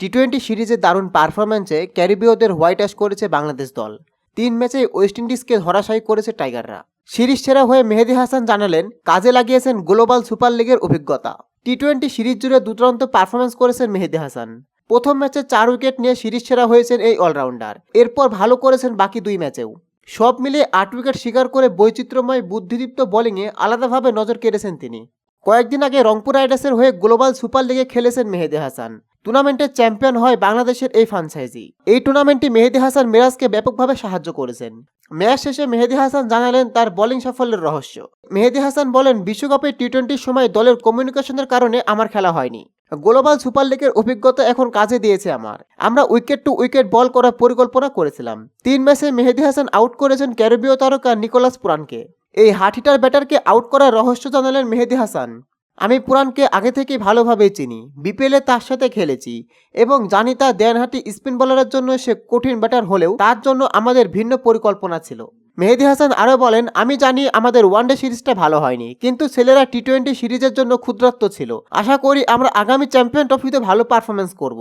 T twenty সিরিজে দারুণ পারফরম্যান্সে ক্যারিবীয়দের white ash করেছে বাংলাদেশ দল। তিন ম্যাচে ওয়েস্ট ইন্ডিজকে ধরাশায়ী করেছে টাইগাররা। সিরিজ সেরা হয়ে মেহেদি হাসান জানালেন, কাজে লাগিয়েছেন গ্লোবাল সুপার লিগের অভিজ্ঞতা। টি টোয়েন্টি সিরিজ জুড়ে দুর্দান্ত পারফরমেন্স করেছেন মেহেদি হাসান। প্রথম ম্যাচে চার উইকেট নিয়ে সিরিজ সেরা হয়েছেন এই অলরাউন্ডার। এরপর ভালো করেছেন বাকি দুই ম্যাচেও। সব মিলিয়ে আট উইকেট শিকার করে বৈচিত্র্যময় বুদ্ধিদীপ্ত বোলিংয়ে আলাদাভাবে নজর কেড়েছেন তিনি। কয়েকদিন আগে রংপুর রাইডার্সের হয়ে গ্লোবাল সুপার লিগে খেলেছেন মেহেদি হাসান। টুর্নামেন্টের চ্যাম্পিয়ন হয় বাংলাদেশের এই ফ্রাঞ্চাইজি এই টুর্নামেন্টে মেহেদি হাসান মিরাজকে ব্যাপকভাবে সাহায্য করেছেন। ম্যাচ শেষে মেহেদি হাসান জানালেন তার বোলিং সাফল্যের রহস্য। মেহেদি হাসান বলেন, বিশ্বকাপে টি টোয়েন্টির সময় দলের কমিউনিকেশনের কারণে আমার খেলা হয়নি। গ্লোবাল সুপার লিগের অভিজ্ঞতা এখন কাজে দিয়েছে আমার। আমরা উইকেট টু উইকেট বল করার পরিকল্পনা করেছিলাম। তিন ম্যাচে মেহেদি হাসান আউট করেছেন ক্যারিবীয় তারকা নিকোলাস পুরানকে। এই হাঠিটার ব্যাটারকে আউট করার রহস্য জানালেন মেহেদি হাসান। আমি পুরাণকে আগে থেকে ভালোভাবে চিনি। বিপিএলে তার সাথে খেলেছি এবং জানি তার দেয়ানহাটি স্পিন বলারের জন্য সে কঠিন ব্যাটার হলেও তার জন্য আমাদের ভিন্ন পরিকল্পনা ছিল। মেহেদি হাসান আরও বলেন, আমি জানি আমাদের ওয়ানডে সিরিজটা ভালো হয়নি, কিন্তু ছেলেরা টি টোয়েন্টি সিরিজের জন্য ক্ষুদ্রত্ব ছিল। আশা করি আমরা আগামী চ্যাম্পিয়ন ট্রফিতে ভালো পারফরমেন্স করব।